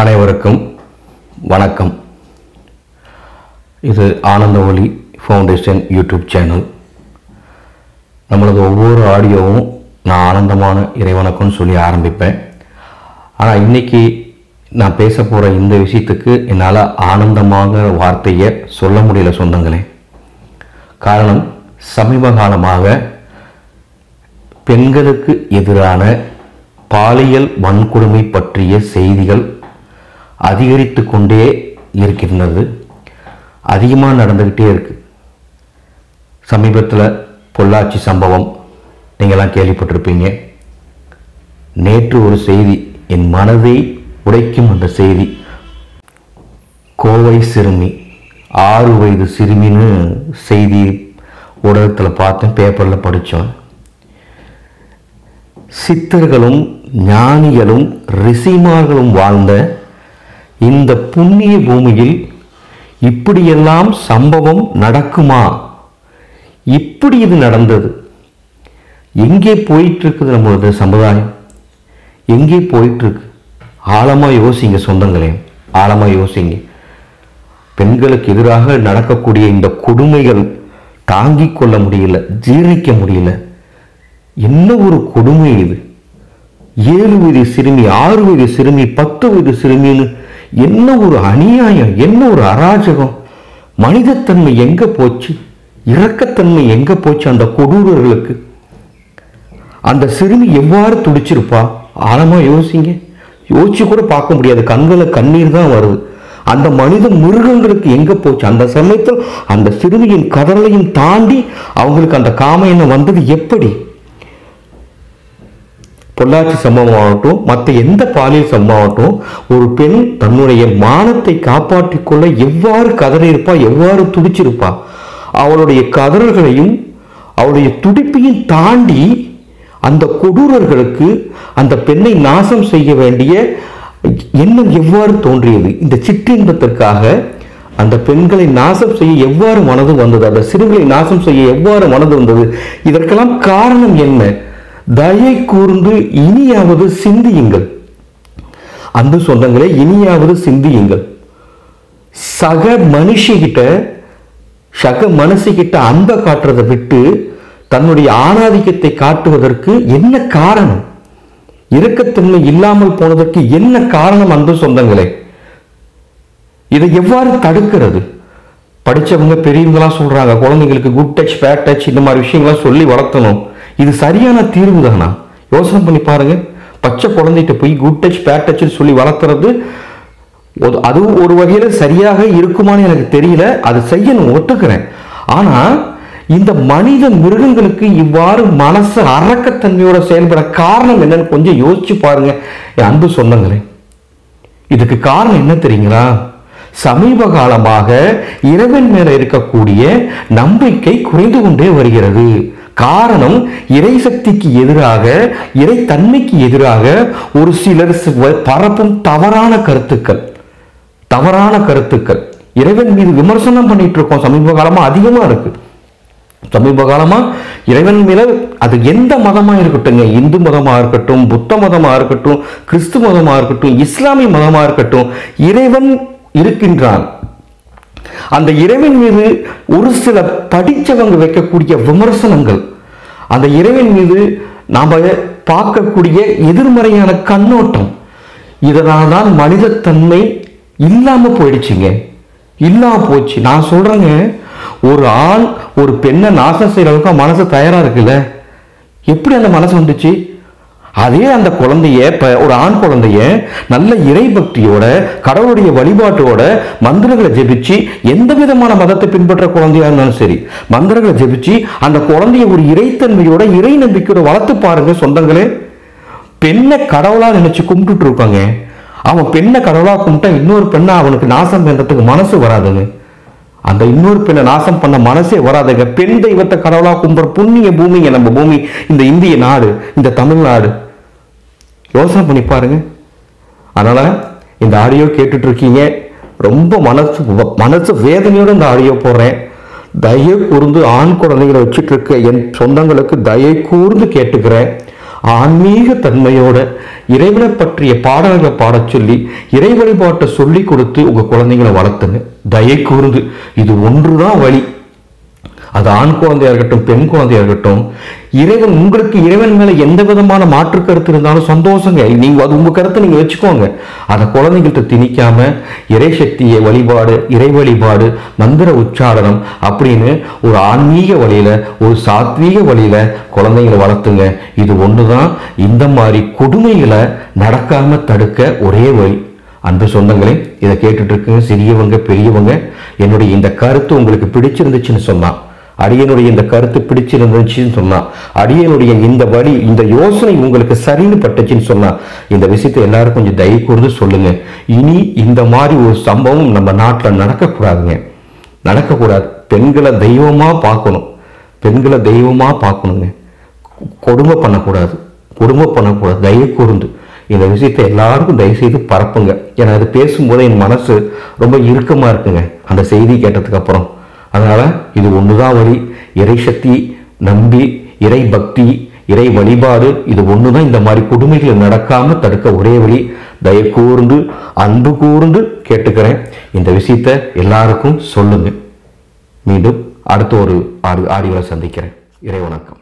அனைவருக்கும் வணக்கம். இது ஆனந்த ஒளி ஃபவுண்டேஷன் யூடியூப் சேனல். நம்மளது ஒவ்வொரு ஆடியோவும் நான் ஆனந்தமான இறைவணக்கம்னு சொல்லி ஆரம்பிப்பேன். ஆனால் இன்னைக்கு நான் பேச போகிற இந்த விஷயத்துக்கு என்னால் ஆனந்தமாக வார்த்தையை சொல்ல முடியல சொந்தங்களே. காரணம் சமீப காலமாக பெண்களுக்கு எதிரான பாலியல் வன்கொடுமை பற்றிய செய்திகள் அதிகரித்து கொண்டே இருக்கின்றது. அதிகமாக நடந்துக்கிட்டே இருக்குது சமீபத்தில் பொள்ளாச்சி சம்பவம் நீங்களாம் கேள்விப்பட்டிருப்பீங்க. நேற்று ஒரு செய்தி என் மனதை உடைக்கும் அந்த செய்தி. கோவை சிறுமி ஆறு வயது சிறுமின்னு செய்தி ஊடகத்தில் பார்த்தேன் பேப்பரில் படித்தோம் சித்தர்களும் ஞானிகளும் ரிஷிமார்களும் வாழ்ந்த இந்த புண்ணிய பூமியில் இப்படியெல்லாம் சம்பவம் நடக்குமா? இப்படி இது நடந்தது. எங்கே போயிட்டு இருக்குது நம்மளோட சமுதாயம்? எங்கே போயிட்டு இருக்கு ஆழமா யோசிங்க சொந்தங்களே ஆழமா யோசிங்க. பெண்களுக்கு எதிராக நடக்கக்கூடிய இந்த கொடுமைகள் தாங்கிக் கொள்ள முடியல ஜீரணிக்க முடியல. என்ன ஒரு கொடுமை இது? ஏழு வயது சிறுமி ஆறு வயது சிறுமி பத்து வயது சிறுமின்னு என்ன ஒரு அநியாயம்? என்ன ஒரு அராஜகம்? மனிதத்தன்மை எங்க போச்சு? இரக்கத்தன்மை எங்க போச்சு அந்த கொடூரர்களுக்கு? அந்த சிறுமி எவ்வாறு துடிச்சிருப்பா? ஆழமா யோசிங்க. யோசிச்சு கூட பார்க்க முடியாது. கண்களை கண்ணீர் தான் வருது. அந்த மனித மிருகங்களுக்கு எங்க போச்சு? அந்த சமயத்தில் அந்த சிறுமியின் கதலையும் தாண்டி அவங்களுக்கு அந்த காம எண்ணம் வந்தது எப்படி? பொள்ளாச்சி சம்பவம் ஆகட்டும் மற்ற எந்த பாலியல் சம்பவம் ஆகட்டும் ஒரு பெண் தன்னுடைய மானத்தை காப்பாற்றிக் கொள்ள எவ்வாறு கதறியிருப்பா எவ்வாறு துடிச்சிருப்பா அவளுடைய கதறல்களையும் அவளுடைய துடிப்பையும் தாண்டி அந்த கொடூரர்களுக்கு அந்த பெண்ணை நாசம் செய்ய வேண்டிய எண்ணம் எவ்வாறு தோன்றியது? இந்த சிற்றின்பத்திற்காக அந்த பெண்களை நாசம் செய்ய எவ்வாறு மனது வந்தது? அந்த சிறுகளை நாசம் செய்ய எவ்வாறு மனது வந்தது? இதற்கெல்லாம் காரணம் என்ன? தயை கூர்ந்து இனியாவது சிந்தியுங்கள். அந்த சொந்தங்களே இனியாவது சிந்தியுங்கள். சக மனுஷிகிட்ட சக மனசுகிட்ட அன்பை காட்டுறதை விட்டு தன்னுடைய ஆணாதிக்கத்தை காட்டுவதற்கு என்ன காரணம்? இரக்கத்தன்மை இல்லாமல் போனதற்கு என்ன காரணம் அன்பு சொந்தங்களே? இதை எவ்வாறு தடுக்கிறது? படிச்சவங்க பெரியவங்களாம் சொல்றாங்க குழந்தைங்களுக்கு குட் டச் பேட் டச் இந்த மாதிரி விஷயங்கள்லாம் சொல்லி வளர்த்தணும். இது சரியான தீர்வு தானா? யோசனை பண்ணி பாருங்க. பச்சை குழந்தைகிட்ட போய் குட் டச் பேட் டச்னு சொல்லி வளர்த்துறது ஒரு- அதுவும் ஒரு வகையில் சரியாக இருக்குமான்னு எனக்கு தெரியல. அது செய்யணும் ஒத்துக்கிறேன். ஆனால் இந்த மனித மிருகங்களுக்கு இவ்வாறு மனசு அறக்கத்தன்மையோட செயல்பட காரணம் என்னன்னு கொஞ்சம் யோசிச்சு பாருங்க. என் அன்பு சொந்தங்களே இதுக்கு காரணம் என்ன தெரியுங்களா? சமீப காலமாக இறைவன் மேல இருக்கக்கூடிய நம்பிக்கை குறைந்து கொண்டே வருகிறது. காரணம் இறை சக்திக்கு எதிராக இறை தன்மைக்கு எதிராக ஒரு சிலர் பரப்பும் தவறான கருத்துக்கள். தவறான கருத்துக்கள். இறைவன் மீது விமர்சனம் பண்ணிட்டு இருக்கோம் சமீப காலமா அதிகமா இருக்கு. சமீப காலமா இறைவன் மேல அது எந்த மதமா இருக்கட்டுங்க இந்து மதமா இருக்கட்டும் புத்த மதமா இருக்கட்டும் கிறிஸ்து மதமா இருக்கட்டும் இஸ்லாமிய மதமா இருக்கட்டும் இறைவன் இருக்கின்றான். அந்த இறைவன் மீது ஒரு சில படிச்சவங்க வைக்கக்கூடிய விமர்சனங்கள். அந்த இறைவன் மீது நாம பார்க்கக்கூடிய எதிர்மறையான கண்ணோட்டம். இதனால் தான் மனிதத்தன்மை இல்லாம போயிடுச்சுங்க. இல்லாம போச்சு. நான் சொல்கிறேங்க ஒரு ஆண் ஒரு பெண்ணை நாசம் செய்யற அளவுக்கு மனசு தயாரா இருக்குல்ல? எப்படி அந்த மனசு வந்துச்சு? அதே அந்த குழந்தைய இப்போ ஒரு ஆண் குழந்தைய நல்ல இறை பக்தியோட கடவுளுடைய வழிபாட்டோட மந்திரங்களை ஜெபிச்சு எந்த விதமான மதத்தை பின்பற்ற குழந்தையா இருந்தாலும் சரி மந்திரங்களை ஜெபிச்சு அந்த குழந்தைய ஒரு இறைத்தன்மையோட இறை நம்பிக்கையோட வளர்த்து பாருங்க சொந்தங்களே. பெண்ணை கடவுளா நினைச்சு கும்பிட்டுட்டு இருப்பாங்க. அவன் பெண்ணை கடவுளா கும்பிட்டா இன்னொரு பெண்ணை அவனுக்கு நாசம் பண்றதுக்கு மனசு வராதுங்க. அந்த இன்னொரு பெண்ணை நாசம் பண்ண மனசே வராதுங்க. பெண் தெய்வத்தை கடவுளா கும்புற புண்ணிய பூமிங்க நம்ம பூமி இந்த இந்திய நாடு இந்த தமிழ்நாடு யோசனை பண்ணி பாருங்க. அதனால இந்த ஆடியோ கேட்டுட்டு இருக்கீங்க ரொம்ப மனசு மனசு வேதனையோட இந்த ஆடியோ போடுறேன். தயை கூர்ந்து ஆண் குழந்தைகளை வச்சுட்டு இருக்க என் சொந்தங்களுக்கு தயை கூர்ந்து கேட்டுக்கிறேன். ஆன்மீக தன்மையோட இறைவனை பற்றிய பாடல்களை பாடச் சொல்லி இறை வழிபாட்டை சொல்லி கொடுத்து உங்க குழந்தைங்களை வளர்த்துங்க. தயை கூர்ந்து. இது ஒன்றுதான் வழி. அது ஆண் குழந்தையா இருக்கட்டும் பெண் குழந்தையா இருக்கட்டும் இறைவன் உங்களுக்கு இறைவன் மேல எந்த விதமான மாற்று கருத்து இருந்தாலும் சந்தோஷங்க. நீங்க அது உங்க கருத்தை நீங்க வச்சுக்கோங்க. அதை குழந்தைங்கள்ட்ட திணிக்காம இறை சக்தியை வழிபாடு இறை வழிபாடு மந்திர உச்சாரணம் அப்படின்னு ஒரு ஆன்மீக வழியில ஒரு சாத்வீக வழியில குழந்தைங்களை வளர்த்துங்க. இது ஒண்ணுதான். இந்த மாதிரி கொடுமைகளை நடக்காம தடுக்க ஒரே வழி. அன்பு சொந்தங்களே இதை கேட்டுட்டு இருக்குங்க சிறியவங்க பெரியவங்க என்னுடைய இந்த கருத்து உங்களுக்கு பிடிச்சிருந்துச்சுன்னு சொன்னான் அடியனுடைய இந்த கருத்து பிடிச்சிருந்துச்சுன்னு சொன்னா அடியனுடைய இந்த வழி இந்த யோசனை உங்களுக்கு சரின்னு பட்டுச்சுன்னு சொன்னா இந்த விஷயத்தை எல்லாரும் கொஞ்சம் தயவு கூர்ந்து சொல்லுங்க. இனி இந்த மாதிரி ஒரு சம்பவம் நம்ம நாட்டில் நடக்கக்கூடாதுங்க. நடக்கக்கூடாது. பெண்களை தெய்வமாக பார்க்கணும். பெண்களை தெய்வமாக பார்க்கணுங்க. கொடுமை பண்ணக்கூடாது. கொடுமை பண்ணக்கூடாது. தயவு கூர்ந்து. இந்த விஷயத்தை எல்லாருக்கும் தயவு செய்து பரப்புங்க. ஏன்னா அது பேசும்போது என் மனசு ரொம்ப இறுக்கமாக இருக்குங்க. அந்த செய்தி கேட்டதுக்கு அப்புறம். அதனால் இது ஒன்று தான் வழி. இறை சக்தி நம்பி இறை பக்தி இறை வழிபாடு இது ஒன்று தான் இந்த மாதிரி கொடுமைகள் நடக்காமல் தடுக்க ஒரே வழி. தயக்கூர்ந்து அன்பு கூர்ந்து கேட்டுக்கிறேன். இந்த விஷயத்தை எல்லாருக்கும் சொல்லுங்க. மீண்டும் அடுத்த ஒரு ஆடி ஆடியோவில் சந்திக்கிறேன். இறை வணக்கம்.